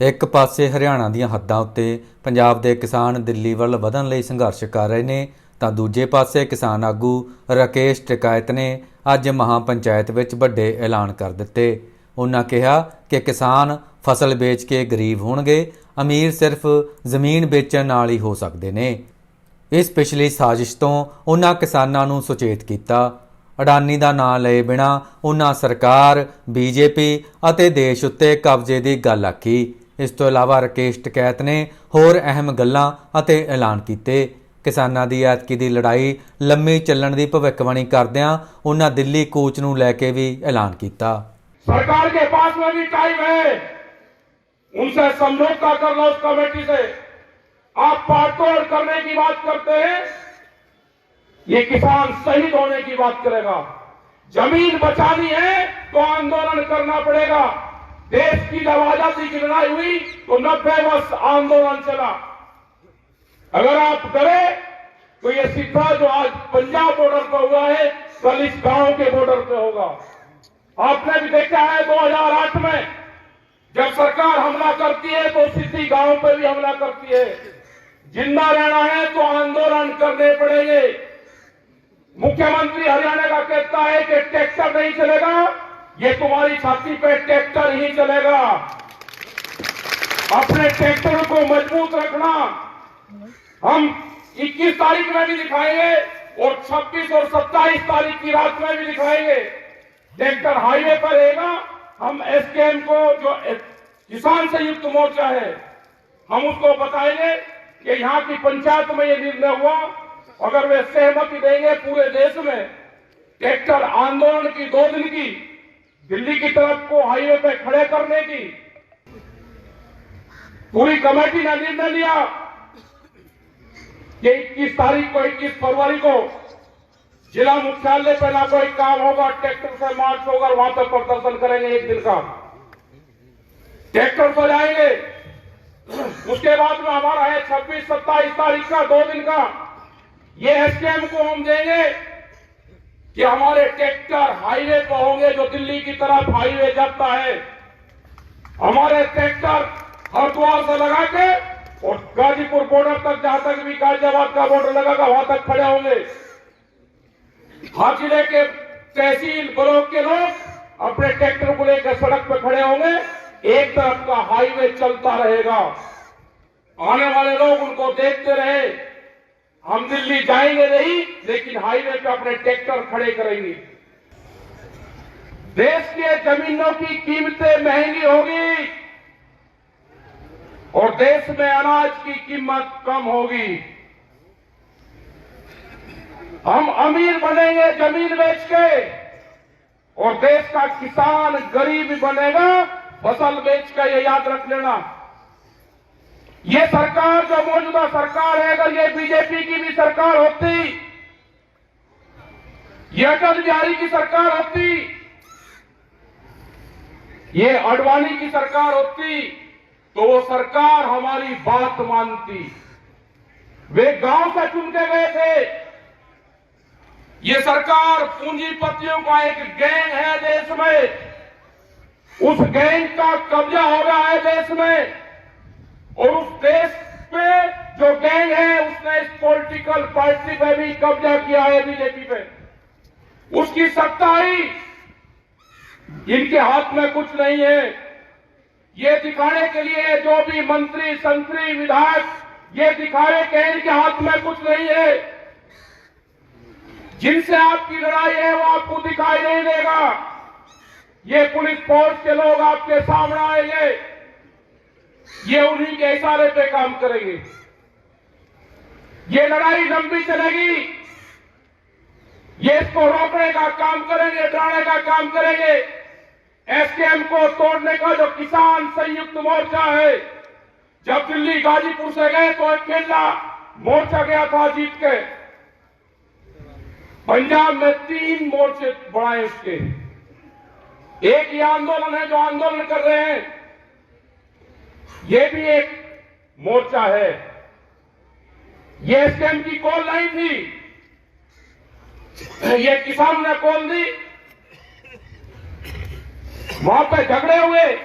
ਇੱਕ ਪਾਸੇ ਹਰਿਆਣਾ ਦੀਆਂ ਹੱਦਾਂ ਉੱਤੇ ਪੰਜਾਬ ਦੇ ਕਿਸਾਨ ਦਿੱਲੀ ਵੱਲ ਵਧਣ ਲਈ ਸੰਘਰਸ਼ ਕਰ ਰਹੇ ਨੇ, ਤਾਂ ਦੂਜੇ ਪਾਸੇ ਕਿਸਾਨ ਆਗੂ ਰਾਕੇਸ਼ ਟਿਕਾਇਤ ਨੇ ਅੱਜ ਮਹਾ ਪੰਚਾਇਤ ਵਿੱਚ ਵੱਡੇ ਐਲਾਨ ਕਰ ਦਿੱਤੇ। ਉਹਨਾਂ ਕਿਹਾ ਕਿ ਕਿਸਾਨ ਫਸਲ ਵੇਚ ਕੇ ਗਰੀਬ ਹੋਣਗੇ, ਅਮੀਰ ਸਿਰਫ ਜ਼ਮੀਨ ਵੇਚਣ ਨਾਲ ਹੀ ਹੋ ਸਕਦੇ ਨੇ। ਇਸ ਪਿਛਲੀ ਸਾਜ਼ਿਸ਼ ਤੋਂ ਉਹਨਾਂ ਕਿਸਾਨਾਂ ਨੂੰ ਸੁਚੇਤ ਕੀਤਾ। ਅਡਾਨੀ ਦਾ ਨਾਂ ਲਏ ਬਿਨਾ ਉਹਨਾਂ ਸਰਕਾਰ, ਬੀਜੇਪੀ ਅਤੇ ਦੇਸ਼ ਉੱਤੇ ਕਬਜ਼ੇ ਦੀ ਗੱਲ ਆਖੀ। ਇਸ ਤੋਂ ਇਲਾਵਾ ਰਕੇਸ਼ ਟਕੈਤ ਨੇ ਹੋਰ ਅਹਿਮ ਗੱਲਾਂ ਅਤੇ ਐਲਾਨ ਕੀਤੇ ਕਿਸਾਨਾਂ ਦੀ ਐਤਕੀ ਦੀ ਲੜਾਈ ਲੰਮੀ ਚੱਲਣ ਦੀ ਭਵਿੱਖਬਾਣੀ ਕਰਦਿਆਂ ਉਹਨਾਂ ਦਿੱਲੀ ਕੂਚ ਨੂੰ ਲੈ ਕੇ ਵੀ ਐਲਾਨ ਕੀਤਾ सरकार के पास में भी टाइम है उनसे समझौता कर लो उस कमेटी से आप पाटतोड़ करने की बात करते हैं ये किसान शहीद होने की बात करेगा जमीन बचानी है तो आंदोलन करना पड़ेगा देश की जब आज़ादी की लड़ाई हुई तो नब्बे वर्ष आंदोलन चला। अगर आप डरे तो ये सीधा जो आज पंजाब बॉर्डर पर हुआ है, कल इस गाँव के बॉर्डर पे होगा। आपने भी देखा है 2008 में, जब सरकार हमला करती है तो सिद्धि गाँव पे भी हमला करती है। ज़िंदा रहना है तो आंदोलन करने पड़ेंगे। मुख्यमंत्री हरियाणा का कहता है कि ट्रैक्टर नहीं चलेगा ये तुम्हारी छाती पे ट्रैक्टर ही चलेगा। अपने ट्रैक्टर को मज़बूत रखना। हम 21 तारीख में भी दिखाएँगे और 26 और 27 तारीख की रात में भी दिखाएँगे। ट्रैक्टर हाईवे पर रहेगा। हम एसकेएम को जो किसान संयुक्त मोर्चा है, हम उसको बताएँगे कि यहाँ की पंचायत में ये निर्णय हुआ। अगर वे सहमति देंगे पूरे देश में ट्रैक्टर आंदोलन की दो दिन की दिल्ली की तरफ़ को हाईवे पे खड़े करने की पूरी कमेटी ने निर्णय लिया कि 21 तारीख को 21 फरवरी को जिला मुख्यालय पे ना कोई काम होगा, ट्रैक्टर से मार्च होगा, वहाँ पे प्रदर्शन करेंगे एक दिन का। ट्रैक्टर पर जाएँगे। उसके बाद में हमारा है 26 27 तारीख का, दो दिन का। ये एसकेएम को हम देंगे। कि हमारे ट्रैक्टर हाईवे पर होंगे जो दिल्ली की तरफ़ हाईवे जाता है। हमारे ट्रैक्टर हरिद्वार से लगा के और गाजीपुर बॉर्डर तक जहाँ तक भी गाजियाबाद का बॉर्डर लगागा वहाँ तक खड़े होंगे। हर ज़िले के तहसील ब्लॉक के लोग अपने ट्रैक्टर को लेकर सड़क पर खड़े होंगे। एक तरफ़ का हाईवे चलता रहेगा। आने वाले लोग उनको देखते रहे। हम दिल्ली जाएँगे नहीं, लेकिन हाईवे पे अपने ट्रैक्टर खड़े करेंगे। देश के जमीनों की कीमतें महँगी होगी और देश में अनाज की कीमत कम होगी। हम अमीर बनेंगे ज़मीन बेच के और देश का किसान गरीब बनेगा, फ़सल बेच के ये याद रख लेना। ये सरकार जो मौजूदा सरकार है, अगर ये बीजेपी की भी सरकार होती, ये अटल बिहारी की सरकार होती, ये अडवाणी की सरकार होती तो वो सरकार हमारी बात मानती। वे गाँव से चुन के गए थे। ये सरकार पूंजीपतियों का एक गैंग है देश में। उस गैंग का कब्जा हो रहा है देश में। और उस देश पे जो गैंग है, उसने इस पॉलिटिकल पार्टी पे भी कब्जा किया है बीजेपी पे उसकी सत्ताई इनके हाथ में कुछ नहीं है। ये दिखाने के लिए जो भी मंत्री, संतरी, विधायक, ये दिखावे के इनके हाथ में कुछ नहीं है। जिनसे आपकी लड़ाई है, वो आपको दिखाई नहीं देगा। ये पुलिस फोर्स के लोग आपके सामने आएँगे। ये उन्हीं के इशारे पे काम करेंगे। ये लड़ाई लंबी चलेगी। ये इसको रोकने का काम करेंगे, डराने का काम करेंगे। एसकेएम को तोड़ने का जो किसान संयुक्त मोर्चा है, जब दिल्ली गाजीपुर से गए तो अकेला मोर्चा गया था जीत के। पंजाब में तीन मोर्चे बढ़ाए उसके। एक ये आंदोलन है जो आंदोलन कर रहे हैं। ये भी एक मोर्चा है। ये एसकेएम की कॉल नहीं थी। ये किसान ने कॉल दी। वहाँ पे झगड़े हुए।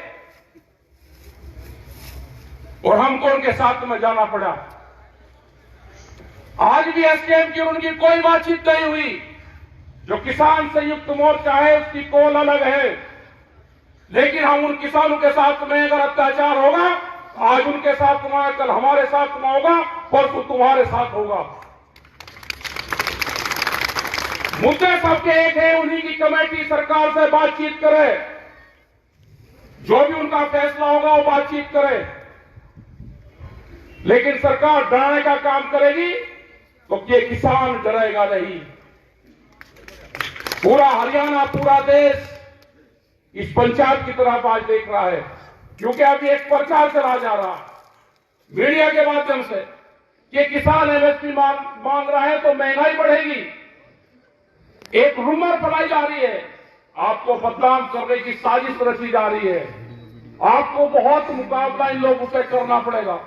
और हमको उनके साथ में जाना पड़ा। आज भी एसकेएम की उनकी कोई बातचीत नहीं हुई। जो किसान संयुक्त मोर्चा है, उसकी कोल अलग है। लेकिन हम उन किसानों के साथ में अगर अत्याचार होगा आज उनके साथ में कल हमारे साथ में होगा, परसों तुम्हारे साथ होगा। मुद्दे सबके एक है, उन्हीं की कमेटी सरकार से बातचीत करे। जो भी उनका फैसला होगा, वो बातचीत करे। लेकिन सरकार डराने का काम करेगी तो ये किसान डरेगा नहीं। पूरा हरियाणा, पूरा देश इस पंचायत की तरफ़ आज देख रहा है। क्योंकि अभी एक प्रचार चला जा रहा मीडिया के माध्यम से कि किसान एमएसपी मांग मांग रहा है तो महंगाई बढ़ेगी एक रूमर फैलाई जा रही है आपको बदनाम करने की साजिश रची जा रही है आपको बहुत मुकाबला इन लोगों से करना पड़ेगा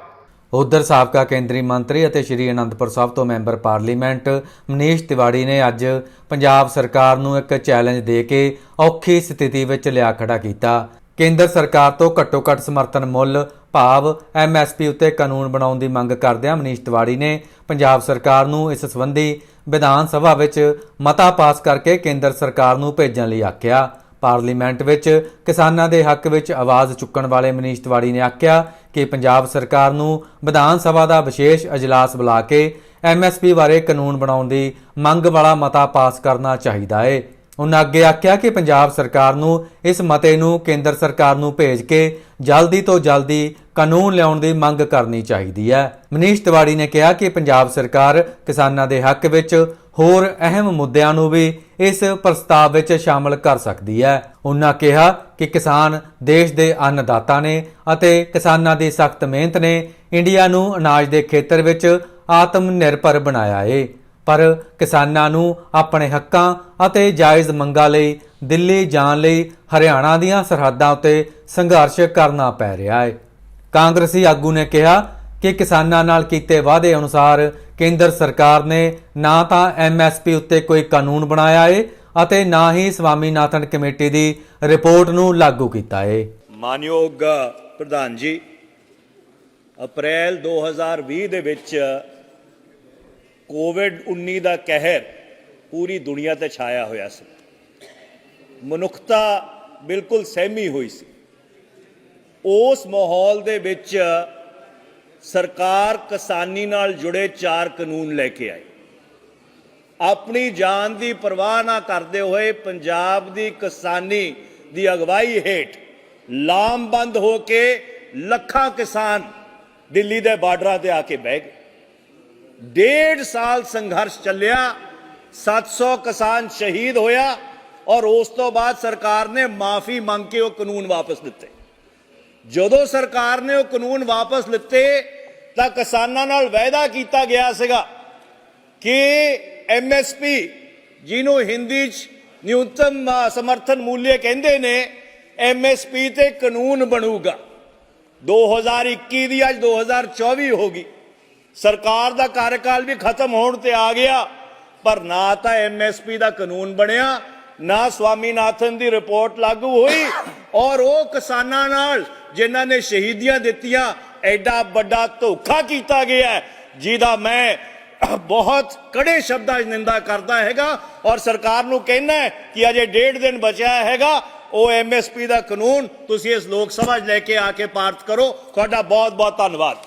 ਉਧਰ ਸਾਬਕਾ ਕੇਂਦਰੀ ਮੰਤਰੀ ਅਤੇ ਸ਼੍ਰੀ ਅਨੰਦਪੁਰ ਸਾਹਿਬ ਤੋਂ ਮੈਂਬਰ ਪਾਰਲੀਮੈਂਟ ਮਨੀਸ਼ ਤਿਵਾੜੀ ਨੇ ਅੱਜ ਪੰਜਾਬ ਸਰਕਾਰ ਨੂੰ ਇੱਕ ਚੈਲੰਜ ਦੇ ਕੇ ਔਖੀ ਸਥਿਤੀ ਵਿੱਚ ਲਿਆ ਖੜਾ ਕੀਤਾ ਕੇਂਦਰ ਸਰਕਾਰ ਤੋਂ ਘੱਟੋ-ਘੱਟ ਸਮਰਥਨ ਮੁੱਲ ਭਾਵ ਐਮਐਸਪੀ ਉੱਤੇ ਕਾਨੂੰਨ ਬਣਾਉਣ ਦੀ ਮੰਗ ਕਰਦਿਆਂ ਮਨੀਸ਼ ਤਿਵਾੜੀ ਨੇ ਪੰਜਾਬ ਸਰਕਾਰ ਨੂੰ ਇਸ ਸੰਬੰਧੀ ਵਿਧਾਨ ਸਭਾ ਵਿੱਚ ਮਤਾ ਪਾਸ ਕਰਕੇ ਕੇਂਦਰ ਸਰਕਾਰ ਨੂੰ ਭੇਜਣ ਲਈ ਆਖਿਆ। ਪਾਰਲੀਮੈਂਟ ਵਿੱਚ ਕਿਸਾਨਾਂ ਦੇ ਹੱਕ ਵਿੱਚ ਆਵਾਜ਼ ਚੁੱਕਣ ਵਾਲੇ ਮਨੀਸ਼ ਤਿਵਾੜੀ ਨੇ ਆਖਿਆ ਕਿ ਪੰਜਾਬ ਸਰਕਾਰ ਨੂੰ ਵਿਧਾਨ ਸਭਾ ਦਾ ਵਿਸ਼ੇਸ਼ ਅਜਲਾਸ ਬੁਲਾ ਕੇ ਐਮਐਸਪੀ ਬਾਰੇ ਕਾਨੂੰਨ ਬਣਾਉਣ ਦੀ ਮੰਗ ਵਾਲਾ ਮਤਾ ਪਾਸ ਕਰਨਾ ਚਾਹੀਦਾ ਹੈ ਉਹਨਾਂ ਅੱਗੇ ਆਖਿਆ ਕਿ ਪੰਜਾਬ ਸਰਕਾਰ ਨੂੰ ਇਸ ਮਤੇ ਨੂੰ ਕੇਂਦਰ ਸਰਕਾਰ ਨੂੰ ਭੇਜ ਕੇ ਜਲਦੀ ਤੋਂ ਜਲਦੀ ਕਾਨੂੰਨ ਲਿਆਉਣ ਦੀ ਮੰਗ ਕਰਨੀ ਚਾਹੀਦੀ ਹੈ। ਮਨੀਸ਼ ਤਿਵਾੜੀ ਨੇ ਕਿਹਾ ਕਿ ਪੰਜਾਬ ਸਰਕਾਰ ਕਿਸਾਨਾਂ ਦੇ ਹੱਕ ਵਿੱਚ ਹੋਰ ਅਹਿਮ ਮੁੱਦਿਆਂ ਨੂੰ ਵੀ ਇਸ ਪ੍ਰਸਤਾਵ ਵਿੱਚ ਸ਼ਾਮਲ ਕਰ ਸਕਦੀ ਹੈ। ਉਹਨਾਂ ਕਿਹਾ ਕਿ ਕਿਸਾਨ ਦੇਸ਼ ਦੇ ਅੰਨਦਾਤਾ ਨੇ ਅਤੇ ਕਿਸਾਨਾਂ ਦੀ ਸਖਤ ਮਿਹਨਤ ਨੇ ਇੰਡੀਆ ਨੂੰ ਅਨਾਜ ਦੇ ਖੇਤਰ ਵਿੱਚ ਆਤਮ ਨਿਰਭਰ ਬਣਾਇਆ ਏ। ਪਰ ਕਿਸਾਨਾਂ ਨੂੰ ਆਪਣੇ ਹੱਕਾਂ ਅਤੇ ਜਾਇਜ਼ ਮੰਗਾਂ ਲਈ, ਦਿੱਲੀ ਜਾਣ ਲਈ ਹਰਿਆਣਾ ਦੀਆਂ ਸਰਹੱਦਾਂ ਉੱਤੇ ਸੰਘਰਸ਼ ਕਰਨਾ ਪੈ ਰਿਹਾ ਹੈ। ਕਾਂਗਰਸੀ ਆਗੂ ਨੇ ਕਿਹਾ ਕਿ ਕਿਸਾਨਾਂ ਨਾਲ ਕੀਤੇ ਵਾਅਦੇ ਅਨੁਸਾਰ ਕੇਂਦਰ ਸਰਕਾਰ ਨੇ ਨਾ ਤਾਂ ਐਮਐਸਪੀ ਉੱਤੇ ਕੋਈ ਕਾਨੂੰਨ ਬਣਾਇਆ ਏ ਅਤੇ ਨਾ ਹੀ ਸਵਾਮੀਨਾਥਨ ਕਮੇਟੀ ਦੀ ਰਿਪੋਰਟ ਨੂੰ ਲਾਗੂ ਕੀਤਾ ਏ। ਮਾਨਯੋਗ ਪ੍ਰਧਾਨ ਜੀ, ਅਪ੍ਰੈਲ 2020 ਦੇ ਵਿੱਚ ਕੋਵਿਡ 19 ਦਾ ਕਹਿਰ ਪੂਰੀ ਦੁਨੀਆ ਤੇ ਛਾਇਆ ਹੋਇਆ ਸੀ। ਮਨੁੱਖਤਾ ਬਿਲਕੁਲ ਸਹਿਮੀ ਹੋਈ ਸੀ। ਉਸ ਮਾਹੌਲ ਦੇ ਵਿੱਚ ਸਰਕਾਰ ਕਿਸਾਨੀ ਨਾਲ ਜੁੜੇ ਚਾਰ ਕਾਨੂੰਨ ਲੈ ਕੇ ਆਈ ਆਪਣੀ ਜਾਨ ਦੀ ਪਰਵਾਹ ਨਾ ਕਰਦੇ ਹੋਏ ਪੰਜਾਬ ਦੀ ਕਿਸਾਨੀ ਦੀ ਅਗਵਾਈ ਹੇਠ ਲਾਮਬੰਦ ਹੋ ਕੇ ਲੱਖਾਂ ਕਿਸਾਨ ਦਿੱਲੀ ਦੇ ਬਾਰਡਰਾਂ ਤੇ ਆ ਕੇ ਬਹਿ ਗਏ। ਡੇਢ ਸਾਲ ਸੰਘਰਸ਼ ਚੱਲਿਆ 700 ਕਿਸਾਨ ਸ਼ਹੀਦ ਹੋਇਆ ਔਰ ਉਸ ਤੋਂ ਬਾਅਦ ਸਰਕਾਰ ਨੇ ਮਾਫੀ ਮੰਗ ਕੇ ਉਹ ਕਾਨੂੰਨ ਵਾਪਸ ਦਿੱਤੇ। ਜਦੋਂ ਸਰਕਾਰ ਨੇ ਉਹ ਕਾਨੂੰਨ ਵਾਪਸ ਲਿੱਤੇ, ਤਾਂ ਕਿਸਾਨਾਂ ਨਾਲ ਵਾਅਦਾ ਕੀਤਾ ਗਿਆ ਸੀਗਾ ਕਿ ਐਮਐਸਪੀ ਜਿਹਨੂੰ ਹਿੰਦੀ ਚ ਨਿਊਨਤਮ ਸਮਰਥਨ ਮੂલ્य ਕਹਿੰਦੇ ਨੇ ਐਮਐਸਪੀ ਤੇ ਕਾਨੂੰਨ ਬਣੂਗਾ। 2021 ਦੀ ਅੱਜ 2024 ਹੋ ਗਈ। ਸਰਕਾਰ ਦਾ ਕਾਰਜਕਾਲ ਵੀ ਖਤਮ ਹੋਣ ਤੇ ਆ ਗਿਆ, ਪਰ ਨਾ ਤਾਂ ਐਮਐਸਪੀ ਦਾ ਕਾਨੂੰਨ ਬਣਿਆ, ਨਾ ਸਵਾਮੀਨਾਥਨ ਦੀ ਰਿਪੋਰਟ ਲਾਗੂ ਹੋਈ, ਔਰ ਉਹ ਕਿਸਾਨਾਂ ਨਾਲ ਜਿਨ੍ਹਾਂ ਨੇ ਸ਼ਹੀਦੀਆਂ ਦਿੱਤੀਆਂ, ਐਡਾ ਵੱਡਾ ਧੋਖਾ ਕੀਤਾ ਗਿਆ ਜਿਹਦਾ ਮੈਂ ਬਹੁਤ ਕੜੇ ਸ਼ਬਦਾਂ 'ਚ ਨਿੰਦਾ ਕਰਦਾ ਹੈਗਾ, ਔਰ ਸਰਕਾਰ ਨੂੰ ਕਹਿਣਾ ਹੈ ਕਿ ਅਜੇ ਡੇਢ ਦਿਨ ਬਚਿਆ ਹੈਗਾ, ਉਹ ਐਮਐਸਪੀ ਦਾ ਕਾਨੂੰਨ ਤੁਸੀਂ ਇਸ ਲੋਕ ਸਭਾ 'ਚ ਲੈ ਕੇ ਆ ਕੇ ਪਾਰਟ ਕਰੋ, ਤੁਹਾਡਾ ਬਹੁਤ ਬਹੁਤ ਧੰਨਵਾਦ।